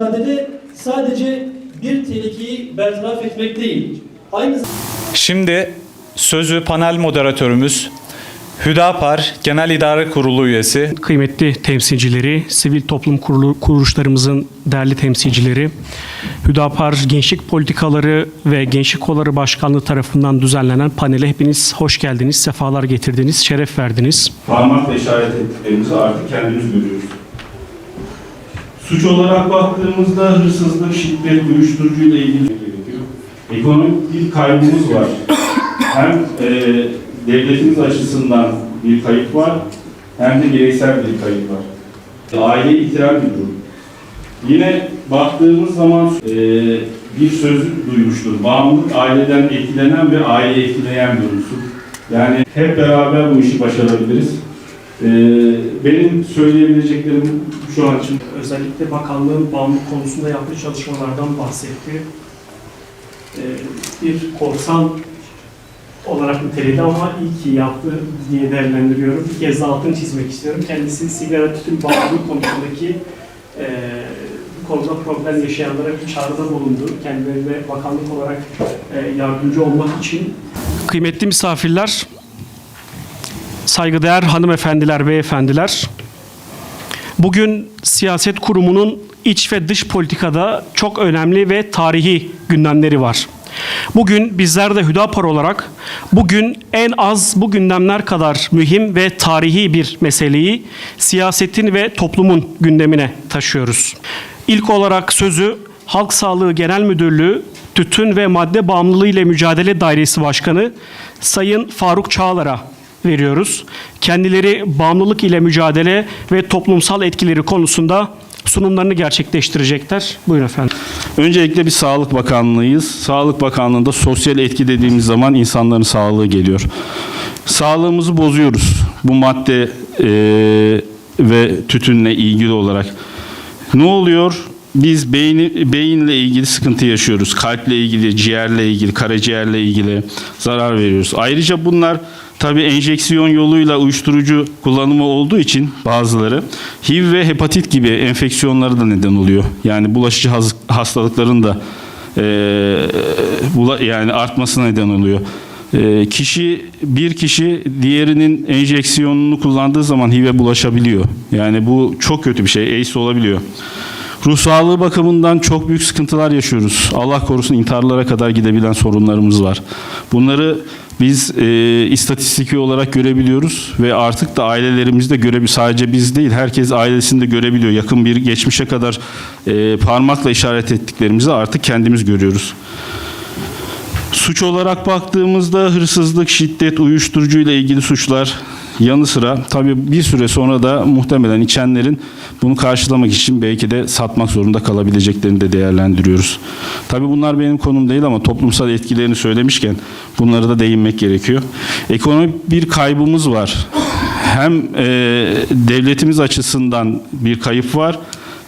mücadelede sadece bir tehlikeyi bertaraf etmek değil, aynı Şimdi sözü panel moderatörümüz Hüdapar Genel İdare Kurulu üyesi kıymetli temsilcileri, sivil toplum kurulu, kuruluşlarımızın değerli temsilcileri, Hüdapar Gençlik Politikaları ve Gençlik Kolları Başkanlığı tarafından düzenlenen panele hepiniz hoş geldiniz, sefalar getirdiniz, şeref verdiniz. parmakla işaret ettiklerimizi artık kendimiz görüyoruz. Suç olarak baktığımızda hırsızlık, şiddet, uyuşturucuyla ilgili gerekiyor. Ekonomik bir kaybımız var. Hem e, devletimiz açısından bir kayıp var, hem de bireysel bir kayıp var. Aile itirar bir durum. Yine baktığımız zaman e, bir söz duymuştur. Bağımlılık aileden etkilenen ve aile etkileyen bir unsur. Yani hep beraber bu işi başarabiliriz. E, benim söyleyebileceklerim şu an için Özellikle bakanlığın bağımlılık konusunda yaptığı çalışmalardan bahsetti. Ee, Bir korsan olarak niteledi ama iyi ki yaptı diye değerlendiriyorum. Bir kez daha altını çizmek istiyorum. Kendisi sigara tütün bağımlılık konusundaki e, konuda problem yaşayanlara bir çağrıda bulundu. Kendilerine bakanlık olarak e, yardımcı olmak için. Kıymetli misafirler, saygıdeğer hanımefendiler, beyefendiler, Bugün siyaset kurumunun iç ve dış politikada çok önemli ve tarihi gündemleri var. Bugün bizler de Hüdapar olarak bugün en az bu gündemler kadar mühim ve tarihi bir meseleyi siyasetin ve toplumun gündemine taşıyoruz. İlk olarak sözü Halk Sağlığı Genel Müdürlüğü Tütün ve Madde Bağımlılığı ile Mücadele Dairesi Başkanı Sayın Faruk Çağlar'a veriyoruz. Kendileri bağımlılık ile mücadele ve toplumsal etkileri konusunda sunumlarını gerçekleştirecekler. Buyurun efendim. Öncelikle bir Sağlık Bakanlığıyız. Sağlık Bakanlığı'nda sosyal etki dediğimiz zaman insanların sağlığı geliyor. Sağlığımızı bozuyoruz. Bu madde e, ve tütünle ilgili olarak. Ne oluyor? Biz beyni, beyinle ilgili sıkıntı yaşıyoruz. Kalple ilgili, ciğerle ilgili, karaciğerle ilgili zarar veriyoruz. Ayrıca bunlar tabii enjeksiyon yoluyla uyuşturucu kullanımı olduğu için bazıları HIV ve hepatit gibi enfeksiyonlara da neden oluyor. Yani bulaşıcı hastalıkların da bula- yani artmasına neden oluyor. Eee, kişi bir kişi diğerinin enjeksiyonunu kullandığı zaman HIV'e bulaşabiliyor. Yani bu çok kötü bir şey. AIDS olabiliyor. Ruh sağlığı bakımından çok büyük sıkıntılar yaşıyoruz. Allah korusun intiharlara kadar gidebilen sorunlarımız var. Bunları biz e, istatistiki olarak görebiliyoruz ve artık da ailelerimiz de görebiliyor. Sadece biz değil, herkes ailesini de görebiliyor. Yakın bir geçmişe kadar e, parmakla işaret ettiklerimizi artık kendimiz görüyoruz. Suç olarak baktığımızda hırsızlık, şiddet, uyuşturucu ile ilgili suçlar yanı sıra tabii bir süre sonra da muhtemelen içenlerin bunu karşılamak için belki de satmak zorunda kalabileceklerini de değerlendiriyoruz. Tabii bunlar benim konum değil ama toplumsal etkilerini söylemişken bunlara da değinmek gerekiyor. Ekonomik bir kaybımız var. Hem e, devletimiz açısından bir kayıp var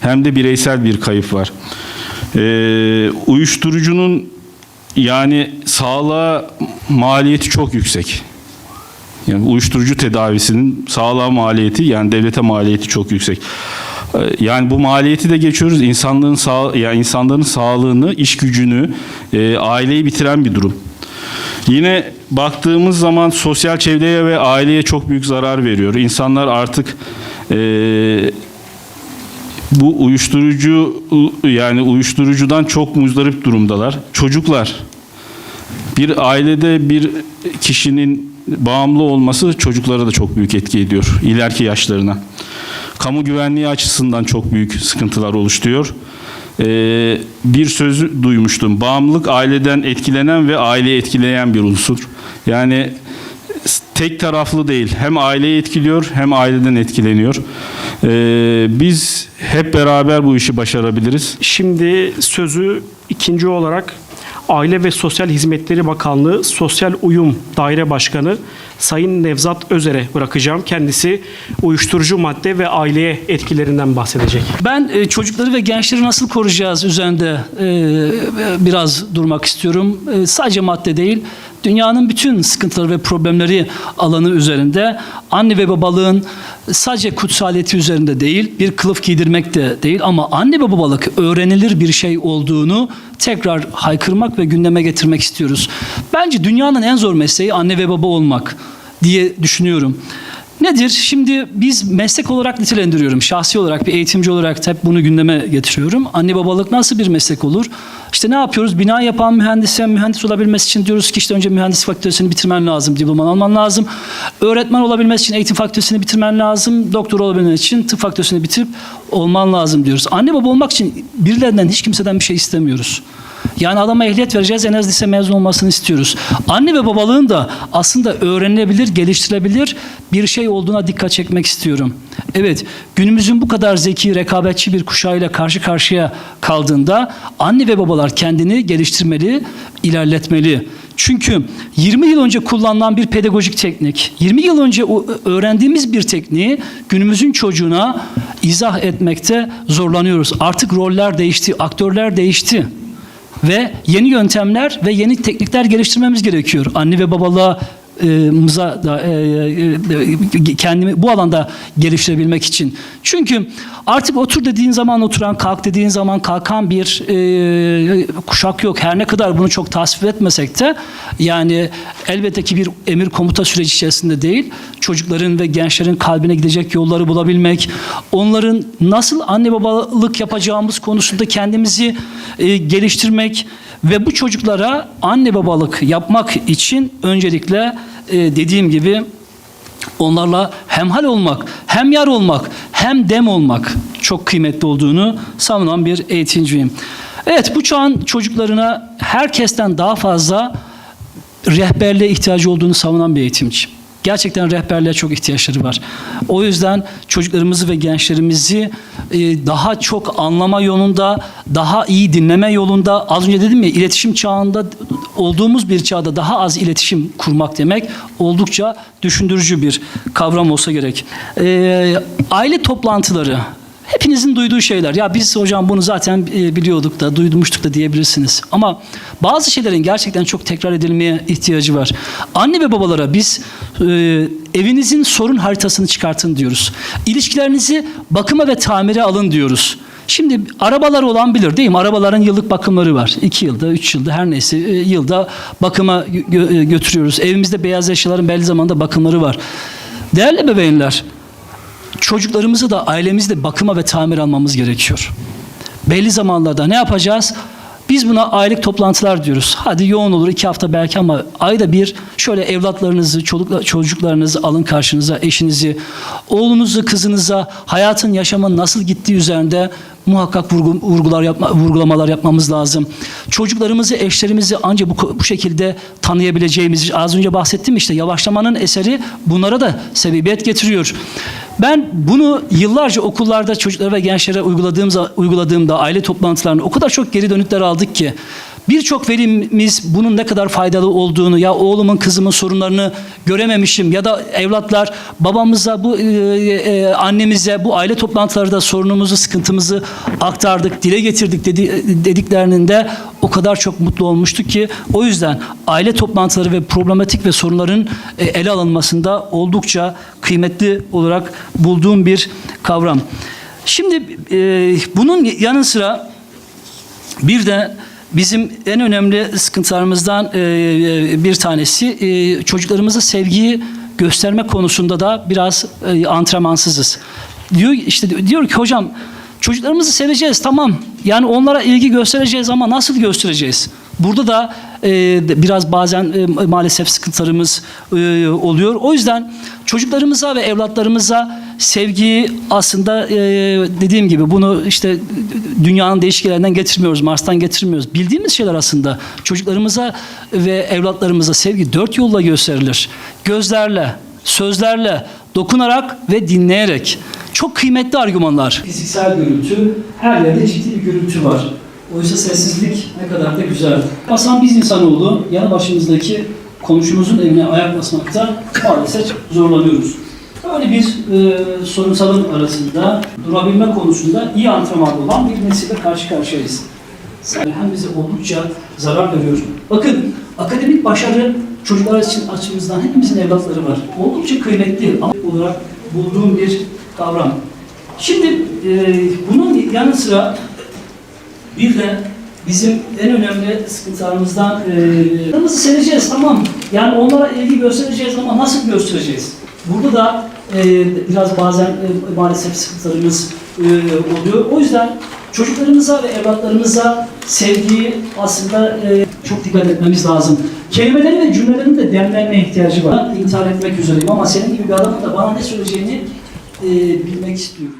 hem de bireysel bir kayıp var. E, uyuşturucunun yani sağlığa maliyeti çok yüksek. Yani uyuşturucu tedavisinin sağlığa maliyeti yani devlete maliyeti çok yüksek. Ee, Yani bu maliyeti de geçiyoruz. İnsanlığın sağ yani insanların sağlığını, iş gücünü, e, aileyi bitiren bir durum. Yine baktığımız zaman sosyal çevreye ve aileye çok büyük zarar veriyor. İnsanlar artık e, bu uyuşturucu yani uyuşturucudan çok muzdarip durumdalar. Çocuklar bir ailede bir kişinin bağımlı olması çocuklara da çok büyük etki ediyor ileriki yaşlarına. Kamu güvenliği açısından çok büyük sıkıntılar oluşturuyor. Ee, bir sözü duymuştum. Bağımlılık aileden etkilenen ve aileyi etkileyen bir unsur. Yani tek taraflı değil. Hem aileyi etkiliyor hem aileden etkileniyor. Ee, biz hep beraber bu işi başarabiliriz. Şimdi sözü ikinci olarak Aile ve Sosyal Hizmetleri Bakanlığı Sosyal Uyum Daire Başkanı Sayın Nevzat Özer'e bırakacağım. Kendisi uyuşturucu madde ve aileye etkilerinden bahsedecek. Ben e, çocukları ve gençleri nasıl koruyacağız üzerinde e, biraz durmak istiyorum. E, sadece madde değil, dünyanın bütün sıkıntıları ve problemleri alanı üzerinde anne ve babalığın sadece kutsaliyeti üzerinde değil, bir kılıf giydirmek de değil ama anne ve babalık öğrenilir bir şey olduğunu tekrar haykırmak ve gündeme getirmek istiyoruz. Bence dünyanın en zor mesleği anne ve baba olmak diye düşünüyorum. Nedir? Şimdi biz meslek olarak nitelendiriyorum. Şahsi olarak bir eğitimci olarak hep bunu gündeme getiriyorum. Anne babalık nasıl bir meslek olur? İşte ne yapıyoruz? Bina yapan mühendise mühendis olabilmesi için diyoruz ki işte önce mühendis fakültesini bitirmen lazım, diplomanı alman lazım. Öğretmen olabilmesi için eğitim fakültesini bitirmen lazım. Doktor olabilmen için tıp fakültesini bitirip olman lazım diyoruz. Anne baba olmak için birilerinden hiç kimseden bir şey istemiyoruz. Yani adama ehliyet vereceğiz en az lise mezun olmasını istiyoruz. Anne ve babalığın da aslında öğrenilebilir, geliştirilebilir bir şey olduğuna dikkat çekmek istiyorum. Evet, günümüzün bu kadar zeki, rekabetçi bir kuşağıyla karşı karşıya kaldığında anne ve babalar kendini geliştirmeli, ilerletmeli. Çünkü 20 yıl önce kullanılan bir pedagojik teknik, 20 yıl önce öğrendiğimiz bir tekniği günümüzün çocuğuna izah etmekte zorlanıyoruz. Artık roller değişti, aktörler değişti. Ve yeni yöntemler ve yeni teknikler geliştirmemiz gerekiyor. Anne ve babalığa mıza da e, e, kendimi bu alanda geliştirebilmek için. Çünkü artık otur dediğin zaman oturan, kalk dediğin zaman kalkan bir e, kuşak yok. Her ne kadar bunu çok tasvip etmesek de yani elbette ki bir emir komuta süreci içerisinde değil. Çocukların ve gençlerin kalbine gidecek yolları bulabilmek, onların nasıl anne babalık yapacağımız konusunda kendimizi e, geliştirmek ve bu çocuklara anne babalık yapmak için öncelikle e, dediğim gibi onlarla hemhal olmak, hem yar olmak, hem dem olmak çok kıymetli olduğunu savunan bir eğitimciyim. Evet bu çağın çocuklarına herkesten daha fazla rehberliğe ihtiyacı olduğunu savunan bir eğitimci. Gerçekten rehberliğe çok ihtiyaçları var. O yüzden çocuklarımızı ve gençlerimizi e, daha çok anlama yolunda, daha iyi dinleme yolunda, az önce dedim ya iletişim çağında olduğumuz bir çağda daha az iletişim kurmak demek oldukça düşündürücü bir kavram olsa gerek. E, aile toplantıları, Hepinizin duyduğu şeyler. Ya biz hocam bunu zaten e, biliyorduk da, duymuştuk da diyebilirsiniz. Ama bazı şeylerin gerçekten çok tekrar edilmeye ihtiyacı var. Anne ve babalara biz e, evinizin sorun haritasını çıkartın diyoruz. İlişkilerinizi bakıma ve tamire alın diyoruz. Şimdi arabalar olan bilir değil mi? Arabaların yıllık bakımları var. 2 yılda, 3 yılda her neyse e, yılda bakıma gö- e, götürüyoruz. Evimizde beyaz eşyaların belli zamanda bakımları var. Değerli bebeğinler, çocuklarımızı da ailemizde bakıma ve tamir almamız gerekiyor. Belli zamanlarda ne yapacağız? Biz buna aylık toplantılar diyoruz. Hadi yoğun olur iki hafta belki ama ayda bir şöyle evlatlarınızı, çolukla- çocuklarınızı alın karşınıza, eşinizi, oğlunuzu, kızınıza hayatın, yaşamın nasıl gittiği üzerinde muhakkak vurgu- vurgular yapma, vurgulamalar yapmamız lazım. Çocuklarımızı, eşlerimizi ancak bu, bu şekilde tanıyabileceğimiz, az önce bahsettim işte yavaşlamanın eseri bunlara da sebebiyet getiriyor. Ben bunu yıllarca okullarda çocuklara ve gençlere uyguladığım, uyguladığımda aile toplantılarında o kadar çok geri dönütler aldık ki Birçok velimiz bunun ne kadar faydalı olduğunu ya oğlumun kızımın sorunlarını görememişim ya da evlatlar babamıza bu e, e, annemize bu aile toplantılarında sorunumuzu sıkıntımızı aktardık dile getirdik dedi, dediklerinde o kadar çok mutlu olmuştuk ki o yüzden aile toplantıları ve problematik ve sorunların e, ele alınmasında oldukça kıymetli olarak bulduğum bir kavram. Şimdi e, bunun yanı sıra bir de bizim en önemli sıkıntılarımızdan e, e, bir tanesi e, çocuklarımıza sevgiyi gösterme konusunda da biraz antrenmansızız. Diyor işte diyor ki hocam çocuklarımızı seveceğiz tamam. Yani onlara ilgi göstereceğiz ama nasıl göstereceğiz? Burada da biraz bazen e, maalesef sıkıntılarımız e, oluyor. O yüzden çocuklarımıza ve evlatlarımıza sevgiyi aslında e, dediğim gibi bunu işte dünyanın değişik yerlerinden getirmiyoruz, Mars'tan getirmiyoruz. Bildiğimiz şeyler aslında çocuklarımıza ve evlatlarımıza sevgi dört yolla gösterilir. Gözlerle, sözlerle, dokunarak ve dinleyerek. Çok kıymetli argümanlar. Fiziksel gürültü, her yerde ciddi bir gürültü var. Oysa sessizlik ne kadar da güzel. Basan biz insanoğlu yanı başımızdaki komşumuzun evine ayak basmakta maalesef zorlanıyoruz. Böyle bir e, sorunsalın arasında durabilme konusunda iyi antrenman olan bir nesille karşı karşıyayız. Hem bize oldukça zarar veriyor. Bakın akademik başarı çocuklar için açımızdan hepimizin evlatları var. Oldukça kıymetli olarak bulduğum bir kavram. Şimdi e, bunun yanı sıra bir de bizim en önemli sıkıntılarımızdan e, kırmızı sereceğiz tamam. Yani onlara ilgi göstereceğiz ama nasıl göstereceğiz? Burada da e, biraz bazen e, maalesef sıkıntılarımız e, oluyor. O yüzden çocuklarımıza ve evlatlarımıza sevgiyi aslında e, çok dikkat etmemiz lazım. Kelimeleri ve cümlelerin de demlenme ihtiyacı var. İntihar etmek üzereyim ama senin gibi bir adamın da bana ne söyleyeceğini e, bilmek istiyorum.